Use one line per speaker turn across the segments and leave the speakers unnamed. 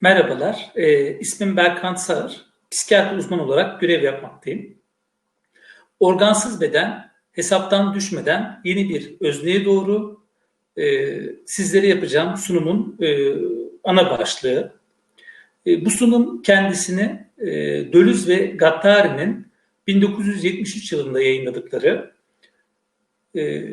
Merhabalar, e, ismim Berkant Sağır. Psikiyatri uzmanı olarak görev yapmaktayım. Organsız beden, hesaptan düşmeden yeni bir özneye doğru e, sizlere yapacağım sunumun e, ana başlığı. E, bu sunum kendisini e, Dölüz ve Gattari'nin 1973 yılında yayınladıkları e,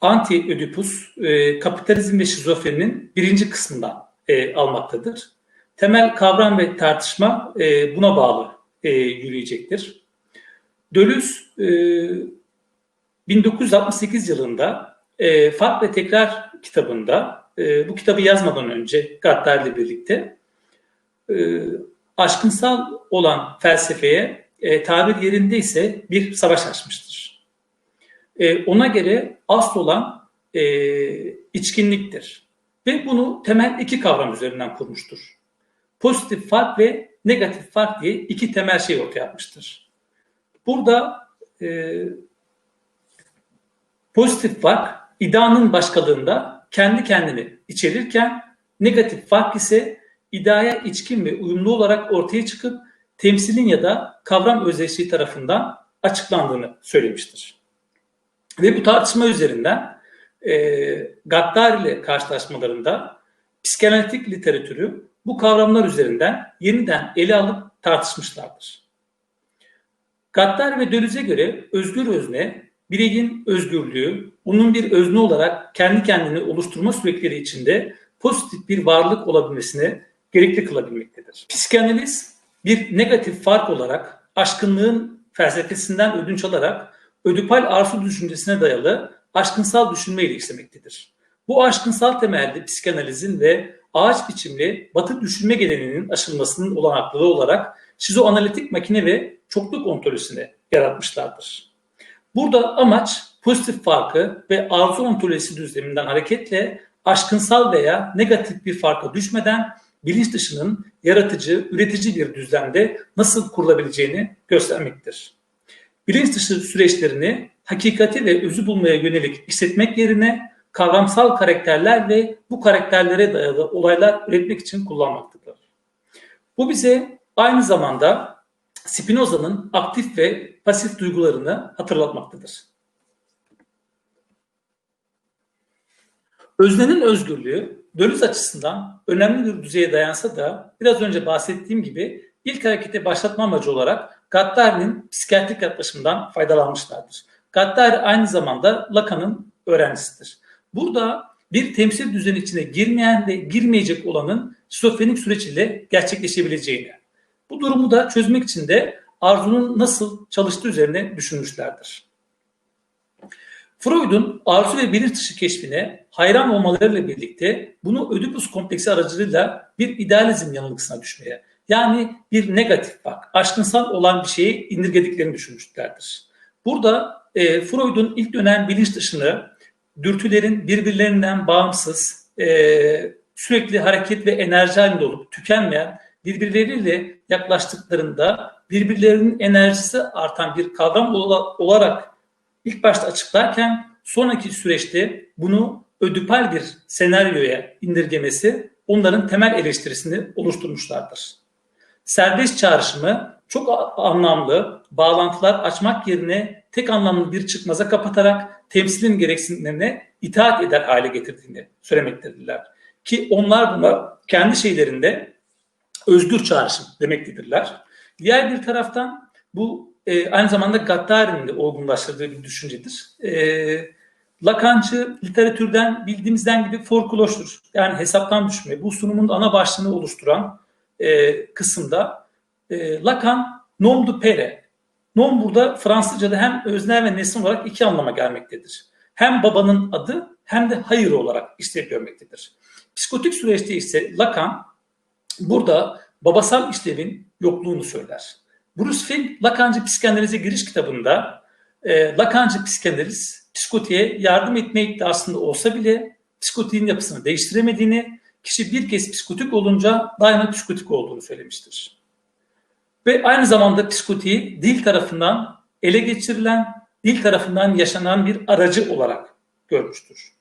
Anti-Ödipus, e, Kapitalizm ve Şizofreninin birinci kısmından e, almaktadır. Temel kavram ve tartışma e, buna bağlı e, yürüyecektir. Dölüz e, 1968 yılında e, Fark ve Tekrar kitabında e, bu kitabı yazmadan önce Gaddar ile birlikte e, aşkınsal olan felsefeye e, tabir yerinde ise bir savaş açmıştır. E, ona göre asıl olan e, içkinliktir. Ve bunu temel iki kavram üzerinden kurmuştur. Pozitif fark ve negatif fark diye iki temel şey ortaya atmıştır. Burada e, pozitif fark idanın başkalığında kendi kendini içerirken negatif fark ise iddiaya içkin ve uyumlu olarak ortaya çıkıp temsilin ya da kavram özdeşliği tarafından açıklandığını söylemiştir. Ve bu tartışma üzerinden e, Gaddar ile karşılaşmalarında psikanalitik literatürü bu kavramlar üzerinden yeniden ele alıp tartışmışlardır. Gaddar ve Dölüz'e göre özgür özne, bireyin özgürlüğü, onun bir özne olarak kendi kendini oluşturma süreçleri içinde pozitif bir varlık olabilmesine gerekli kılabilmektedir. Psikanaliz bir negatif fark olarak aşkınlığın felsefesinden ödünç alarak ödipal arzu düşüncesine dayalı aşkınsal düşünme ile işlemektedir. Bu aşkınsal temelde psikanalizin ve ağaç biçimli batı düşünme geleneğinin aşılmasının olanaklığı olarak şizoanalitik makine ve çokluk ontolojisini yaratmışlardır. Burada amaç pozitif farkı ve arzu ontolojisi düzleminden hareketle aşkınsal veya negatif bir farka düşmeden bilinç dışının yaratıcı, üretici bir düzlemde nasıl kurulabileceğini göstermektir. Bilinç dışı süreçlerini hakikati ve özü bulmaya yönelik hissetmek yerine kavramsal karakterler ve bu karakterlere dayalı olaylar üretmek için kullanmaktadır. Bu bize aynı zamanda Spinoza'nın aktif ve pasif duygularını hatırlatmaktadır. Öznenin özgürlüğü Dölüz açısından önemli bir düzeye dayansa da biraz önce bahsettiğim gibi ilk harekete başlatma amacı olarak Gattari'nin psikiyatrik yaklaşımından faydalanmışlardır. Gattari aynı zamanda Lacan'ın öğrencisidir. Burada bir temsil düzeni içine girmeyen ve girmeyecek olanın şizofrenik süreç ile gerçekleşebileceğini. Bu durumu da çözmek için de arzunun nasıl çalıştığı üzerine düşünmüşlerdir. Freud'un arzu ve bilinç dışı keşfine hayran olmalarıyla birlikte bunu Ödipus kompleksi aracılığıyla bir idealizm yanılgısına düşmeye, yani bir negatif bak, aşkınsal olan bir şeyi indirgediklerini düşünmüşlerdir. Burada e, Freud'un ilk dönem bilinç dışını dürtülerin birbirlerinden bağımsız, e, sürekli hareket ve enerji halinde olup tükenmeyen birbirleriyle yaklaştıklarında birbirlerinin enerjisi artan bir kavram olarak ilk başta açıklarken sonraki süreçte bunu ödüpal bir senaryoya indirgemesi onların temel eleştirisini oluşturmuşlardır. Serbest çağrışımı çok anlamlı bağlantılar açmak yerine tek anlamlı bir çıkmaza kapatarak temsilin gereksinimlerine itaat eder hale getirdiğini söylemektedirler. Ki onlar buna kendi şeylerinde özgür çağrışım demektedirler. Diğer bir taraftan bu e, aynı zamanda Gattari'nin de olgunlaştırdığı bir düşüncedir. E, Lacancı literatürden bildiğimizden gibi folklordur. Yani hesaptan düşme. Bu sunumun ana başlığını oluşturan e, kısımda e, Lacan nom du pere. Nom burada Fransızca'da hem özne ve nesne olarak iki anlama gelmektedir. Hem babanın adı hem de hayır olarak işlev görmektedir. Psikotik süreçte ise Lacan burada babasal işlevin yokluğunu söyler. Bruce Fink Lacancı psikanalize giriş kitabında e, Lacancı psikanaliz psikotiğe yardım etme iddiasında olsa bile psikotiğin yapısını değiştiremediğini, kişi bir kez psikotik olunca daima psikotik olduğunu söylemiştir. Ve aynı zamanda psikotiği dil tarafından ele geçirilen, dil tarafından yaşanan bir aracı olarak görmüştür.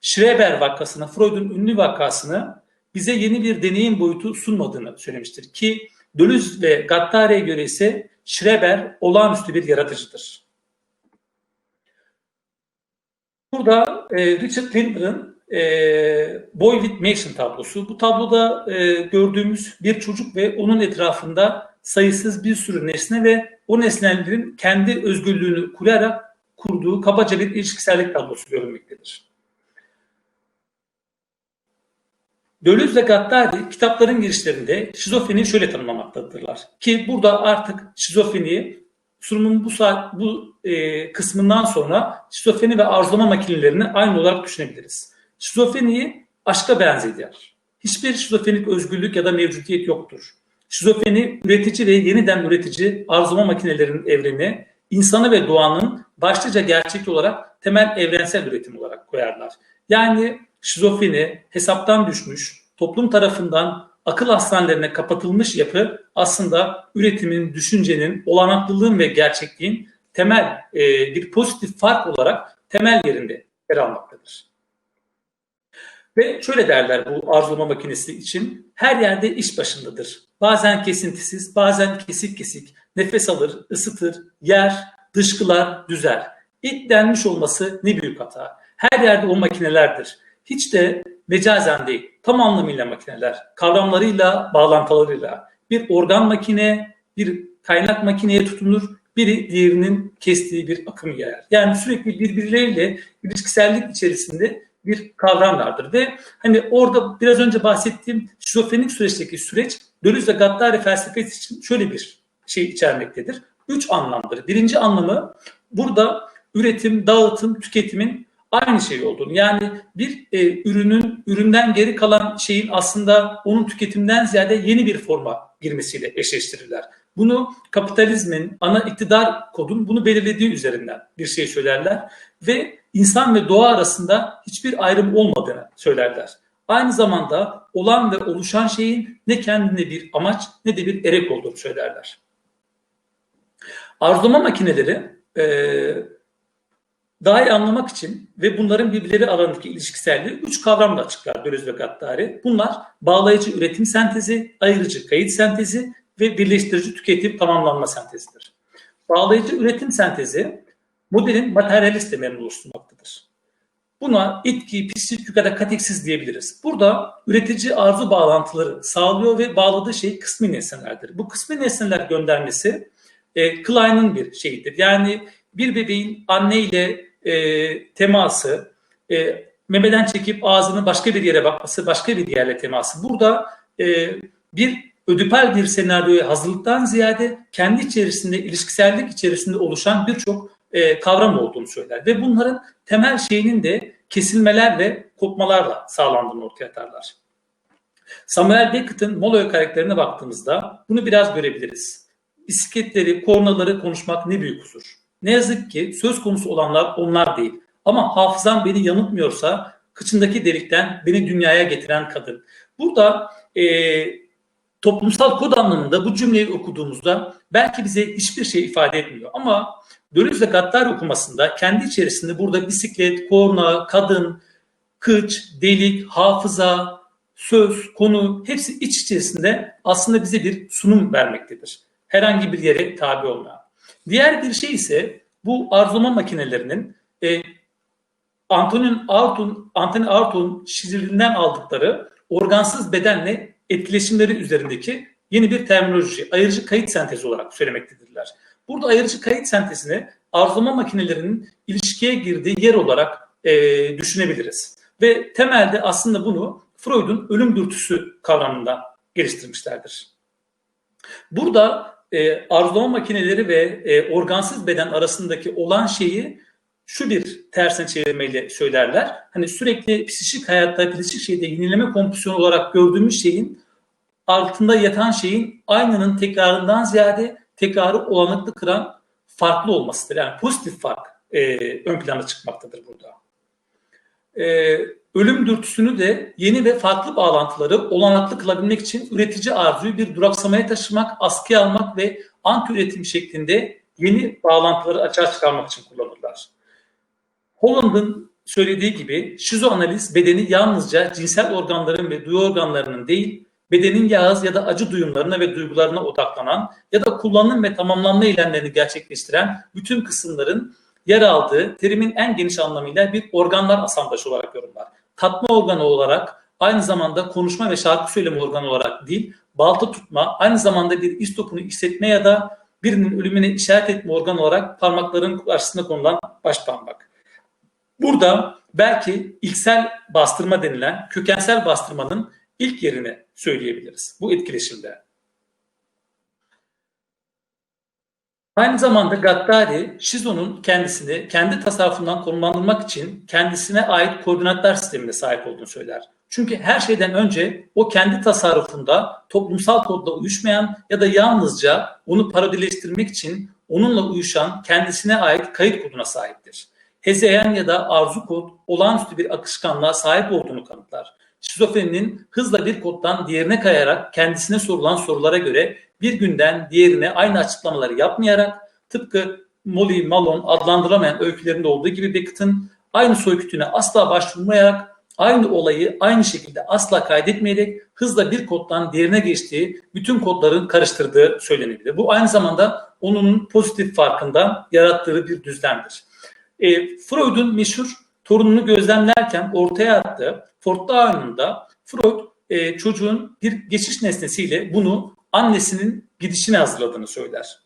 Schreber vakasını, Freud'un ünlü vakasını bize yeni bir deneyim boyutu sunmadığını söylemiştir ki Deleuze ve Gattari'ye göre ise Schreber olağanüstü bir yaratıcıdır. Burada e, Richard Lindner'ın e, Boy with Mason tablosu. Bu tabloda e, gördüğümüz bir çocuk ve onun etrafında sayısız bir sürü nesne ve o nesnelerin kendi özgürlüğünü kurarak kurduğu kabaca bir ilişkisellik tablosu görünmektedir. Deleuze ve Gattari kitapların girişlerinde şizofreni şöyle tanımlamaktadırlar. Ki burada artık şizofreniyi sunumun bu saat bu e, kısmından sonra şizofreni ve arzulama makinelerini aynı olarak düşünebiliriz. Şizofreniyi aşka benzeder. Hiçbir şizofrenik özgürlük ya da mevcudiyet yoktur. Şizofreni üretici ve yeniden üretici arzulama makinelerinin evreni, insanı ve doğanın başlıca gerçek olarak temel evrensel üretim olarak koyarlar. Yani şizofreni, hesaptan düşmüş, toplum tarafından akıl hastanelerine kapatılmış yapı aslında üretimin, düşüncenin, olanaklılığın ve gerçekliğin temel e, bir pozitif fark olarak temel yerinde yer almaktadır. Ve şöyle derler bu arzulama makinesi için her yerde iş başındadır. Bazen kesintisiz, bazen kesik kesik, nefes alır, ısıtır, yer, dışkılar, düzer. İlk denmiş olması ne büyük hata. Her yerde o makinelerdir. Hiç de mecazen değil, tam anlamıyla makineler, kavramlarıyla, bağlantılarıyla. Bir organ makine, bir kaynak makineye tutunur, biri diğerinin kestiği bir akım yayar. Yani sürekli birbirleriyle ilişkisellik içerisinde bir kavram vardır ve hani orada biraz önce bahsettiğim şizofrenik süreçteki süreç Deleuze ve Gattari felsefesi için şöyle bir şey içermektedir. Üç anlamdır. Birinci anlamı burada üretim, dağıtım, tüketimin aynı şey olduğunu. Yani bir e, ürünün üründen geri kalan şeyin aslında onun tüketimden ziyade yeni bir forma girmesiyle eşleştirirler. Bunu kapitalizmin ana iktidar kodun bunu belirlediği üzerinden bir şey söylerler ve insan ve doğa arasında hiçbir ayrım olmadığını söylerler. Aynı zamanda olan ve oluşan şeyin ne kendine bir amaç ne de bir erek olduğunu söylerler. Arzulama makineleri e, daha iyi anlamak için ve bunların birbirleri arasındaki ilişkiselliği üç kavramla açıklar Deleuze ve Gattari. Bunlar bağlayıcı üretim sentezi, ayırıcı kayıt sentezi ve birleştirici tüketim tamamlanma sentezidir. Bağlayıcı üretim sentezi modelin materyalist temelini oluşturmaktadır. Buna itki, pislik ya da diyebiliriz. Burada üretici arzu bağlantıları sağlıyor ve bağladığı şey kısmi nesnelerdir. Bu kısmi nesneler göndermesi e, Klein'ın bir şeyidir. Yani bir bebeğin anne ile e, teması, e, memeden çekip ağzını başka bir yere bakması, başka bir yerle teması. Burada e, bir ödüpel bir senaryoya hazırlıktan ziyade kendi içerisinde, ilişkisellik içerisinde oluşan birçok e, kavram olduğunu söyler. Ve bunların temel şeyinin de kesilmeler ve kopmalarla sağlandığını ortaya atarlar. Samuel Beckett'in Molloy karakterine baktığımızda bunu biraz görebiliriz. Bisikletleri, kornaları konuşmak ne büyük kusur. Ne yazık ki söz konusu olanlar onlar değil. Ama hafızam beni yanıltmıyorsa kıçındaki delikten beni dünyaya getiren kadın. Burada e, toplumsal kod anlamında bu cümleyi okuduğumuzda belki bize hiçbir şey ifade etmiyor. Ama Deleuze ve Gattari okumasında kendi içerisinde burada bisiklet, korna, kadın, kıç, delik, hafıza, söz, konu hepsi iç içerisinde aslında bize bir sunum vermektedir. Herhangi bir yere tabi olmayan. Diğer bir şey ise bu arzulama makinelerinin e, Antonin Arthur'un Antonin Arthur'un şiirinden aldıkları organsız bedenle etkileşimleri üzerindeki yeni bir terminoloji, ayırıcı kayıt sentezi olarak söylemektedirler. Burada ayırıcı kayıt sentezini arzulama makinelerinin ilişkiye girdiği yer olarak e, düşünebiliriz. Ve temelde aslında bunu Freud'un ölüm dürtüsü kavramında geliştirmişlerdir. Burada e, arzulama makineleri ve e, organsız beden arasındaki olan şeyi şu bir tersine çevirmeyle söylerler. Hani sürekli psikik hayatta, psikik şeyde yenileme kompüsyon olarak gördüğümüz şeyin altında yatan şeyin aynının tekrarından ziyade tekrarı olanaklı kıran farklı olmasıdır. Yani pozitif fark e, ön plana çıkmaktadır burada. E, ölüm dürtüsünü de yeni ve farklı bağlantıları olanaklı kılabilmek için üretici arzuyu bir duraksamaya taşımak, askıya almak ve anti üretim şeklinde yeni bağlantıları açığa çıkarmak için kullanırlar. Holland'ın söylediği gibi şizoanaliz bedeni yalnızca cinsel organların ve duyu organlarının değil, bedenin yağız ya da acı duyumlarına ve duygularına odaklanan ya da kullanım ve tamamlanma eylemlerini gerçekleştiren bütün kısımların yer aldığı terimin en geniş anlamıyla bir organlar asamblajı olarak yorumlar. Tatma organı olarak aynı zamanda konuşma ve şarkı söyleme organı olarak değil, balta tutma, aynı zamanda bir istopunu hissetme ya da birinin ölümüne işaret etme organı olarak parmakların karşısında konulan baş parmak. Burada belki ilksel bastırma denilen kökensel bastırmanın ilk yerini söyleyebiliriz bu etkileşimde. Aynı zamanda Gattari, Shizo'nun kendisini kendi tasarrufundan konumlandırmak için kendisine ait koordinatlar sistemine sahip olduğunu söyler. Çünkü her şeyden önce o kendi tasarrufunda toplumsal kodla uyuşmayan ya da yalnızca onu parodileştirmek için onunla uyuşan kendisine ait kayıt koduna sahiptir. Hezeyan ya da arzu kod olağanüstü bir akışkanlığa sahip olduğunu kanıtlar. Şizofreninin hızla bir koddan diğerine kayarak kendisine sorulan sorulara göre bir günden diğerine aynı açıklamaları yapmayarak tıpkı Molly Malone adlandırılamayan öykülerinde olduğu gibi Beckett'in aynı soykütüne asla başvurmayarak aynı olayı aynı şekilde asla kaydetmeyerek hızla bir koddan diğerine geçtiği bütün kodların karıştırdığı söylenebilir. Bu aynı zamanda onun pozitif farkında yarattığı bir düzlemdir. E, Freud'un meşhur torununu gözlemlerken ortaya attığı Fort'ta oyununda Freud e, çocuğun bir geçiş nesnesiyle bunu annesinin gidişine hazırladığını söyler.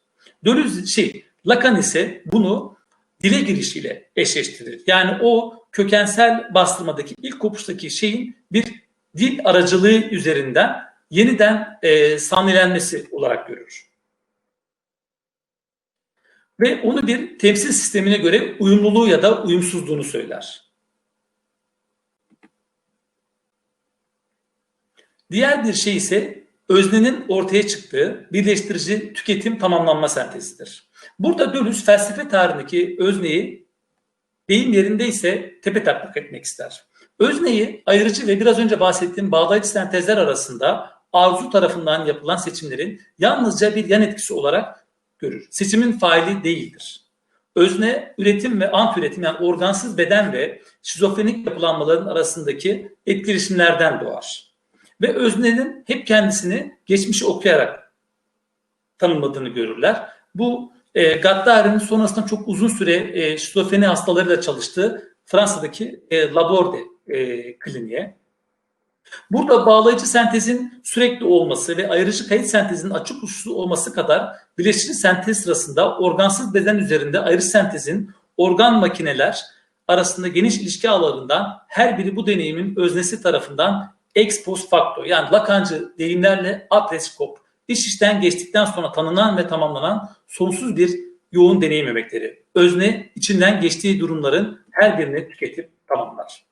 Deleuze şey, Lacan ise bunu dile girişiyle eşleştirir. Yani o kökensel bastırmadaki ilk kopuştaki şeyin bir dil aracılığı üzerinden yeniden e, sahnelenmesi olarak görür. Ve onu bir temsil sistemine göre uyumluluğu ya da uyumsuzluğunu söyler. Diğer bir şey ise öznenin ortaya çıktığı birleştirici tüketim tamamlanma sentezidir. Burada Dölüs felsefe tarihindeki özneyi deyim yerindeyse tepe taklak etmek ister. Özneyi ayırıcı ve biraz önce bahsettiğim bağlayıcı sentezler arasında arzu tarafından yapılan seçimlerin yalnızca bir yan etkisi olarak görür. Seçimin faili değildir. Özne, üretim ve ant üretim yani organsız beden ve şizofrenik yapılanmaların arasındaki etkileşimlerden doğar. Ve öznenin hep kendisini geçmişi okuyarak tanımladığını görürler. Bu e, Gattari'nin sonrasında çok uzun süre e, şizofreni hastalarıyla çalıştığı Fransa'daki e, Laborde e, kliniğe. Burada bağlayıcı sentezin sürekli olması ve ayrıcı kayıt sentezinin açık uçlu olması kadar bileşici sentez sırasında organsız beden üzerinde ayrıcı sentezin organ makineler arasında geniş ilişki ağlarından her biri bu deneyimin öznesi tarafından ex post facto yani Lacancı deyimlerle apreskop iş işten geçtikten sonra tanınan ve tamamlanan sonsuz bir yoğun deneyim emekleri. Özne içinden geçtiği durumların her birini tüketip tamamlar.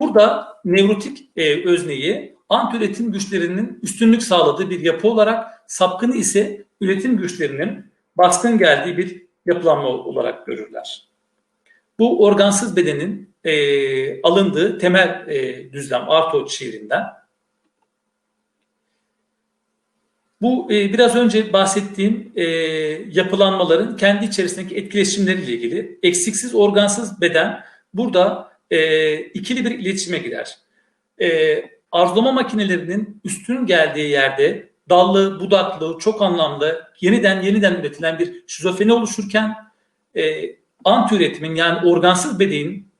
Burada nevrotik e, özneyi ant üretim güçlerinin üstünlük sağladığı bir yapı olarak sapkını ise üretim güçlerinin baskın geldiği bir yapılanma olarak görürler. Bu organsız bedenin e, alındığı temel e, düzlem Arto şiirinden. Bu e, biraz önce bahsettiğim e, yapılanmaların kendi içerisindeki etkileşimleriyle ilgili eksiksiz organsız beden burada e, ikili bir iletişime girer. E, arzulama makinelerinin üstün geldiği yerde dallı, budaklı, çok anlamda yeniden yeniden üretilen bir şizofreni oluşurken e, ant üretimin yani organsız bedenin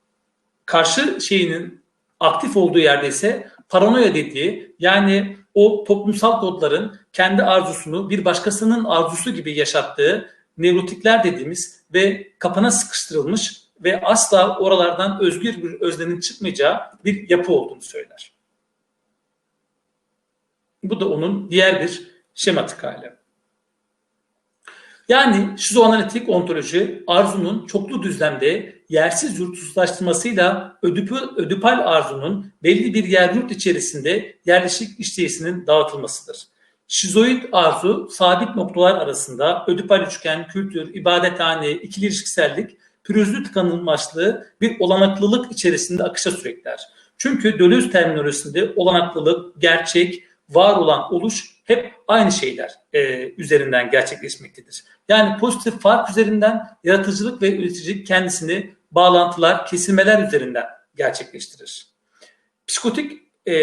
karşı şeyinin aktif olduğu yerde ise paranoya dediği yani o toplumsal kodların kendi arzusunu bir başkasının arzusu gibi yaşattığı nevrotikler dediğimiz ve kapana sıkıştırılmış ve asla oralardan özgür bir öznenin çıkmayacağı bir yapı olduğunu söyler. Bu da onun diğer bir şematik hali. Yani şizoanalitik ontoloji arzunun çoklu düzlemde yersiz yurtsuzlaştırmasıyla ödüpü, ödüpal arzunun belli bir yer yurt içerisinde yerleşik işleyişinin dağıtılmasıdır. Şizoid arzu sabit noktalar arasında ödüpal üçgen, kültür, ibadethane, ikili ilişkisellik, pürüzlü tıkanılmaçlığı bir olanaklılık içerisinde akışa sürekler. Çünkü Dölöz terminolojisinde olanaklılık, gerçek, var olan oluş hep aynı şeyler e, üzerinden gerçekleşmektedir. Yani pozitif fark üzerinden yaratıcılık ve üreticilik kendisini bağlantılar, kesilmeler üzerinden gerçekleştirir. Psikotik e,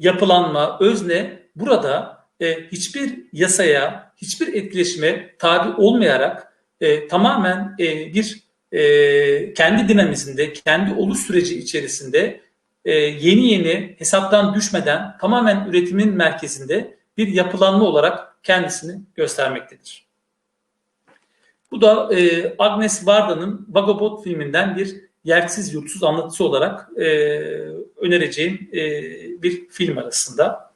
yapılanma, özne burada e, hiçbir yasaya, hiçbir etkileşime tabi olmayarak e, tamamen e, bir e, kendi dinamizinde, kendi oluş süreci içerisinde e, yeni yeni hesaptan düşmeden tamamen üretimin merkezinde bir yapılanma olarak kendisini göstermektedir. Bu da e, Agnes Varda'nın Vagabond filminden bir yersiz yurtsuz anlatısı olarak e, önereceğim e, bir film arasında.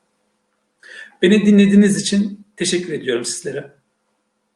Beni dinlediğiniz için teşekkür ediyorum sizlere.